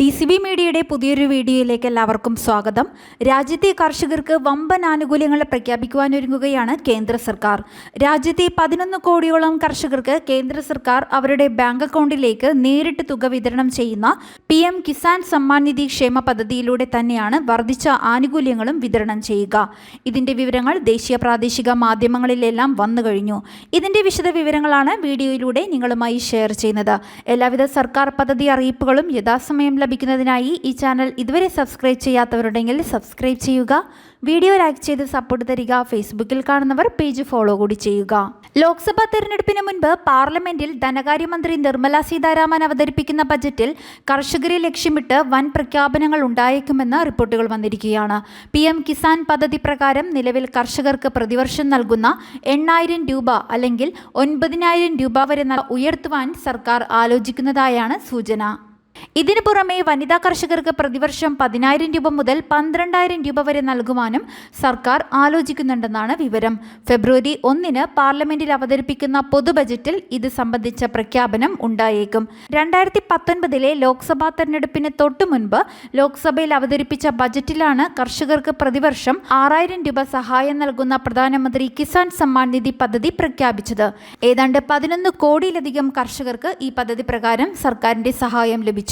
D C B മീഡിയയുടെ പുതിയൊരു വീഡിയോയിലേക്ക് എല്ലാവർക്കും സ്വാഗതം. രാജ്യത്തെ കർഷകർക്ക് വമ്പൻ ആനുകൂല്യങ്ങൾ പ്രഖ്യാപിക്കുവാനൊരുങ്ങുകയാണ് കേന്ദ്ര സർക്കാർ. രാജ്യത്തെ പതിനൊന്ന് കോടിയോളം കർഷകർക്ക് കേന്ദ്ര സർക്കാർ അവരുടെ ബാങ്ക് അക്കൗണ്ടിലേക്ക് നേരിട്ട് തുക വിതരണം ചെയ്യുന്ന പി എം കിസാൻ സമ്മാൻ നിധി ക്ഷേമ പദ്ധതിയിലൂടെ തന്നെയാണ് വർദ്ധിച്ച ആനുകൂല്യങ്ങളും വിതരണം ചെയ്യുക. ഇതിന്റെ വിവരങ്ങൾ ദേശീയ പ്രാദേശിക മാധ്യമങ്ങളിലെല്ലാം വന്നു കഴിഞ്ഞു. ഇതിന്റെ വിശദ വിവരങ്ങളാണ് വീഡിയോയിലൂടെ നിങ്ങളുമായി ഷെയർ ചെയ്യുന്നത്. എല്ലാവിധ സർക്കാർ പദ്ധതി അറിയിപ്പുകളും യഥാസമയം ലഭിക്കുന്നതിനായി ഈ ചാനൽ ഇതുവരെ സബ്സ്ക്രൈബ് ചെയ്യാത്തവരുണ്ടെങ്കിൽ സബ്സ്ക്രൈബ് ചെയ്യുക വീഡിയോ ലൈക്ക് ചെയ്ത് സപ്പോർട്ട് തരിക ഫേസ്ബുക്കിൽ കാണുന്നവർ പേജ് ഫോളോ കൂടി ചെയ്യുക. ലോക്സഭാ തെരഞ്ഞെടുപ്പിന് മുൻപ് പാർലമെന്റിൽ ധനകാര്യമന്ത്രി നിർമ്മല സീതാരാമൻ അവതരിപ്പിക്കുന്ന ബജറ്റിൽ കർഷകരെ ലക്ഷ്യമിട്ട് വൻ പ്രഖ്യാപനങ്ങൾ ഉണ്ടായേക്കുമെന്ന് റിപ്പോർട്ടുകൾ വന്നിരിക്കുകയാണ്. പി എം കിസാൻ പദ്ധതി പ്രകാരം നിലവിൽ കർഷകർക്ക് പ്രതിവർഷം നൽകുന്ന എണ്ണായിരം രൂപ അല്ലെങ്കിൽ ഒൻപതിനായിരം രൂപ വരെ ഉയർത്തുവാൻ സർക്കാർ ആലോചിക്കുന്നതായാണ് സൂചന. ഇതിനു പുറമെ വനിതാ കർഷകർക്ക് പ്രതിവർഷം പതിനായിരം രൂപ മുതൽ പന്ത്രണ്ടായിരം രൂപ വരെ നൽകുവാനും സർക്കാർ ആലോചിക്കുന്നുണ്ടെന്നാണ് വിവരം. ഫെബ്രുവരി ഒന്നിന് പാർലമെന്റിൽ അവതരിപ്പിക്കുന്ന പൊതു ബജറ്റിൽ ഇത് സംബന്ധിച്ച പ്രഖ്യാപനം ഉണ്ടായേക്കും. രണ്ടായിരത്തി പത്തൊൻപതിലെ ലോക്സഭാ തെരഞ്ഞെടുപ്പിന് തൊട്ടു മുൻപ് ലോക്സഭയിൽ അവതരിപ്പിച്ച ബജറ്റിലാണ് കർഷകർക്ക് പ്രതിവർഷം ആറായിരം രൂപ സഹായം നൽകുന്ന പ്രധാനമന്ത്രി കിസാൻ സമ്മാൻ നിധി പദ്ധതി പ്രഖ്യാപിച്ചത്. ഏതാണ്ട് പതിനൊന്ന് കോടിയിലധികം കർഷകർക്ക് ഈ പദ്ധതി പ്രകാരം സർക്കാരിന്റെ സഹായം ലഭിച്ചു.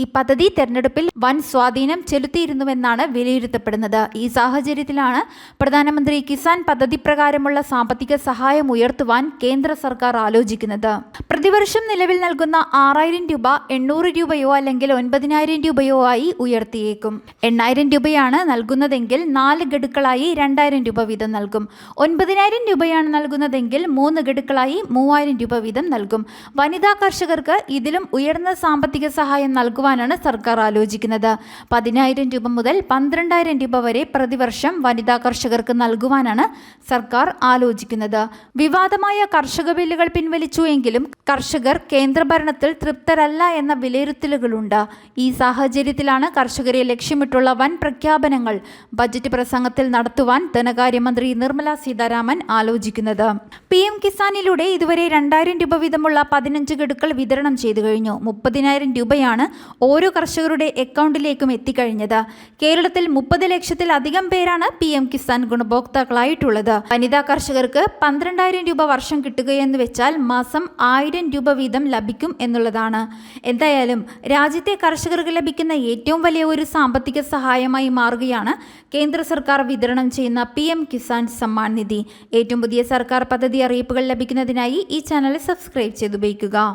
ഈ പദ്ധതി തെരഞ്ഞെടുപ്പിൽ വൻ സ്വാധീനം ചെലുത്തിയിരുന്നുവെന്നാണ് വിലയിരുത്തപ്പെടുന്നത്. ഈ സാഹചര്യത്തിലാണ് പ്രധാനമന്ത്രി കിസാൻ പദ്ധതി പ്രകാരമുള്ള സാമ്പത്തിക സഹായം ഉയർത്തുവാൻ കേന്ദ്ര സർക്കാർ ആലോചിക്കുന്നത്. പ്രതിവർഷം നിലവിൽ നൽകുന്ന ആറായിരം രൂപ എണ്ണൂറ് രൂപയോ അല്ലെങ്കിൽ ഒൻപതിനായിരം രൂപയോ ആയി ഉയർത്തിയേക്കും. എണ്ണായിരം രൂപയാണ് നൽകുന്നതെങ്കിൽ നാല് ഗഡുക്കളായി രണ്ടായിരം രൂപ വീതം നൽകും. ഒൻപതിനായിരം രൂപയാണ് നൽകുന്നതെങ്കിൽ മൂന്ന് ഗഡുക്കളായി മൂവായിരം രൂപ വീതം നൽകും. വനിതാ കർഷകർക്ക് ഇതിലും ഉയർന്ന സാമ്പത്തിക സഹായം നൽകുവാനാണ് സർക്കാർ ആലോചിക്കുന്നത്. പതിനായിരം രൂപ മുതൽ പന്ത്രണ്ടായിരം രൂപ വരെ പ്രതിവർഷം വനിതാ കർഷകർക്ക് നൽകുവാനാണ് സർക്കാർ ആലോചിക്കുന്നത്. വിവാദമായ കർഷക ബില്ലുകൾ പിൻവലിച്ചു എങ്കിലും കർഷകർ കേന്ദ്രഭരണത്തിൽ തൃപ്തരല്ല എന്ന വിലയിരുത്തലുകളുണ്ട്. ഈ സാഹചര്യത്തിലാണ് കർഷകരെ ലക്ഷ്യമിട്ടുള്ള വൻ പ്രഖ്യാപനങ്ങൾ ബജറ്റ് പ്രസംഗത്തിൽ നടത്തുവാൻ ധനകാര്യമന്ത്രി നിർമ്മല സീതാരാമൻ ആലോചിക്കുന്നത്. പി എം കിസാനിലൂടെ ഇതുവരെ രണ്ടായിരം രൂപ വീതമുള്ള പതിനഞ്ച് ഗഡുക്കൾ വിതരണം ചെയ്തു കഴിഞ്ഞു. മുപ്പതിനായിരം രൂപയാണ് ഓരോ കർഷകരുടെ അക്കൗണ്ടിലേക്കും എത്തിക്കഴിഞ്ഞത്. കേരളത്തിൽ മുപ്പത് ലക്ഷത്തിലധികം പേരാണ് പി എം കിസാൻ ഗുണഭോക്താക്കളായിട്ടുള്ളത്. വനിതാ കർഷകർക്ക് പന്ത്രണ്ടായിരം രൂപ വർഷം കിട്ടുകയെന്ന് വെച്ചാൽ മാസം ആയിരം രൂപ വീതം ലഭിക്കും എന്നുള്ളതാണ്. എന്തായാലും രാജ്യത്തെ കർഷകർക്ക് ലഭിക്കുന്ന ഏറ്റവും വലിയ ഒരു സാമ്പത്തിക സഹായമായി മാറുകയാണ് കേന്ദ്ര സർക്കാർ വിതരണം ചെയ്യുന്ന പി കിസാൻ സമ്മാൻ നിധി. ഏറ്റവും പുതിയ സർക്കാർ പദ്ധതി അറിയിപ്പുകൾ ലഭിക്കുന്നതിനായി ഈ ചാനൽ സബ്സ്ക്രൈബ് ചെയ്തുപയോഗിക്കുക.